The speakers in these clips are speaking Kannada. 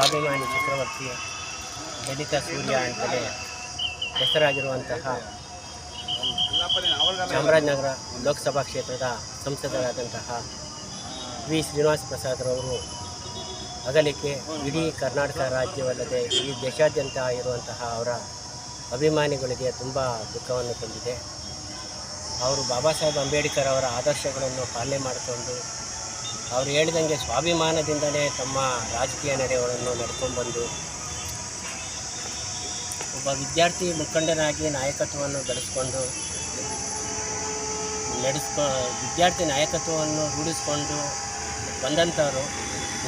ಸ್ವಾಭಿಮಾನಿ ಚಕ್ರವರ್ತಿ ದಲಿತ ಸೂರ್ಯ ಅಂತಲೇ ಹೆಸರಾಗಿರುವಂತಹ ಚಾಮರಾಜನಗರ ಲೋಕಸಭಾ ಕ್ಷೇತ್ರದ ಸಂಸದರಾದಂತಹ ವಿ ಶ್ರೀನಿವಾಸ ಪ್ರಸಾದ್ರವರು ಅಗಲಿಕೆ ಇಡೀ ಕರ್ನಾಟಕ ರಾಜ್ಯವಲ್ಲದೆ ಈ ದೇಶಾದ್ಯಂತ ಇರುವಂತಹ ಅವರ ಅಭಿಮಾನಿಗಳಿಗೆ ತುಂಬ ದುಃಖವನ್ನು ತಂದಿದೆ. ಅವರು ಬಾಬಾ ಸಾಹೇಬ್ ಅಂಬೇಡ್ಕರ್ ಅವರ ಆದರ್ಶಗಳನ್ನು ಪಾಲನೆ ಮಾಡಿಕೊಂಡು ಅವರು ಹೇಳಿದಂಗೆ ಸ್ವಾಭಿಮಾನದಿಂದಲೇ ತಮ್ಮ ರಾಜಕೀಯ ನಡೆಗಳನ್ನು ನಡ್ಕೊಂಡ್ಬಂದು, ಒಬ್ಬ ವಿದ್ಯಾರ್ಥಿ ಮುಖಂಡನಾಗಿ ನಾಯಕತ್ವವನ್ನು ಬೆಳೆಸ್ಕೊಂಡು, ನಡೆಸ್ಕೊ, ವಿದ್ಯಾರ್ಥಿ ನಾಯಕತ್ವವನ್ನು ರೂಢಿಸ್ಕೊಂಡು ಬಂದಂಥವರು.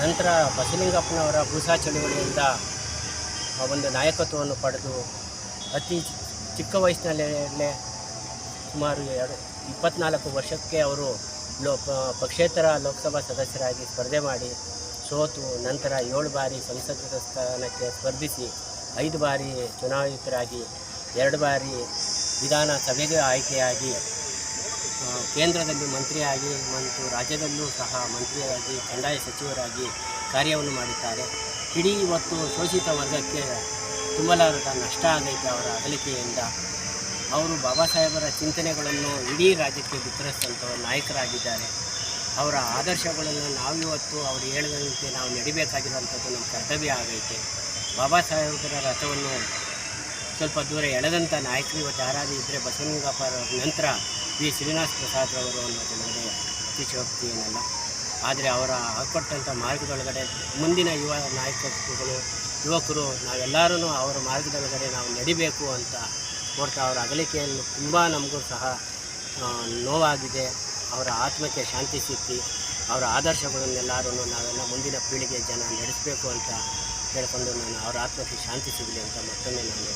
ನಂತರ ಬಸಲಿಂಗಪ್ಪನವರ ಭೂಸಾ ಚಳುವಳಿಯಿಂದ ಆ ಒಂದು ನಾಯಕತ್ವವನ್ನು ಪಡೆದು, ಅತಿ ಚಿಕ್ಕ ವಯಸ್ಸಿನಲ್ಲೇ ಸುಮಾರು ಎರಡು, ಇಪ್ಪತ್ನಾಲ್ಕು ವರ್ಷಕ್ಕೆ ಅವರು ಲೋ ಪ- ಪಕ್ಷೇತರ ಲೋಕಸಭಾ ಸದಸ್ಯರಾಗಿ ಸ್ಪರ್ಧೆ ಮಾಡಿ ಸೋತು ನಂತರ ಏಳು ಬಾರಿ ಸಂಸದ ಸ್ಥಾನಕ್ಕೆ ಸ್ಪರ್ಧಿಸಿ ಐದು ಬಾರಿ ಚುನಾಯಿತರಾಗಿ, ಎರಡು ಬಾರಿ ವಿಧಾನಸಭೆಗೆ ಆಯ್ಕೆಯಾಗಿ ಕೇಂದ್ರದಲ್ಲಿ ಮಂತ್ರಿಯಾಗಿ ಮತ್ತು ರಾಜ್ಯದಲ್ಲೂ ಸಹ ಮಂತ್ರಿಯಾಗಿ, ಕಂದಾಯ ಸಚಿವರಾಗಿ ಕಾರ್ಯವನ್ನು ಮಾಡಿದ್ದಾರೆ. ಇಡೀ ಇವತ್ತು ಶೋಷಿತ ವರ್ಗಕ್ಕೆ ತುಂಬಲಾರದ ನಷ್ಟ ಆಗೈತೆ ಅವರ ಅಗಲಿಕೆಯಿಂದ. ಅವರು ಬಾಬಾ ಸಾಹೇಬರ ಚಿಂತನೆಗಳನ್ನು ಇಡೀ ರಾಜ್ಯಕ್ಕೆ ಬಿತ್ತರಿಸಿದಂಥ ನಾಯಕರಾಗಿದ್ದಾರೆ. ಅವರ ಆದರ್ಶಗಳನ್ನು ನಾವಿವತ್ತು ಅವರು ಹೇಳಿದಂತೆ ನಾವು ನಡಿಬೇಕಾಗಿರುವಂಥದ್ದು ನಮ್ಮ ಕರ್ತವ್ಯ ಆಗೈತೆ. ಬಾಬಾ ಸಾಹೇಬರ ರಥವನ್ನು ಸ್ವಲ್ಪ ದೂರ ಎಳೆದಂಥ ನಾಯಕರು ಇವತ್ತು ಯಾರಾದರೂ ಇದ್ದರೆ ಬಸವಲಿಂಗಪ್ಪ ಅವರ ನಂತರ ವಿ. ಶ್ರೀನಿವಾಸ ಪ್ರಸಾದ್ ಅವರು ನನಗೆ ಅತಿಶಯೋಕ್ತಿ ಏನಲ್ಲ ಆದರೆ ಅವರ ಹಾಕೊಟ್ಟಂಥ ಮಾರ್ಗದೊಳಗಡೆ ಮುಂದಿನ ಯುವ ನಾಯಕತ್ವಗಳು, ಯುವಕರು ನಾವೆಲ್ಲರೂ ಅವರ ಮಾರ್ಗದೊಳಗಡೆ ನಾವು ನಡಿಬೇಕು ಅಂತ ಕೊಡ್ತಾ ಅವರ ಅಗಲಿಕೆಯನ್ನು ತುಂಬ ನಮಗೂ ಸಹ ನೋವಾಗಿದೆ. ಅವರ ಆತ್ಮಕ್ಕೆ ಶಾಂತಿ ಸಿಕ್ಕಿ ಅವರ ಆದರ್ಶಗಳನ್ನೆಲ್ಲರೂ ನಾವೆಲ್ಲ ಮುಂದಿನ ಪೀಳಿಗೆ ಜನ ನಡೆಸಬೇಕು ಅಂತ ಹೇಳ್ಕೊಂಡು ನಾನು ಅವರ ಆತ್ಮಕ್ಕೆ ಶಾಂತಿ ಸಿಗಲಿ ಅಂತ ಮತ್ತೊಮ್ಮೆ ನಾನು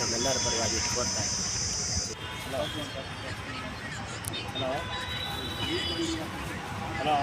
ನಮ್ಮೆಲ್ಲರ ಪರವಾಗಿ ಕೋರ್ತಾ ಇದ್ದೀನಿ. ಹಲೋ?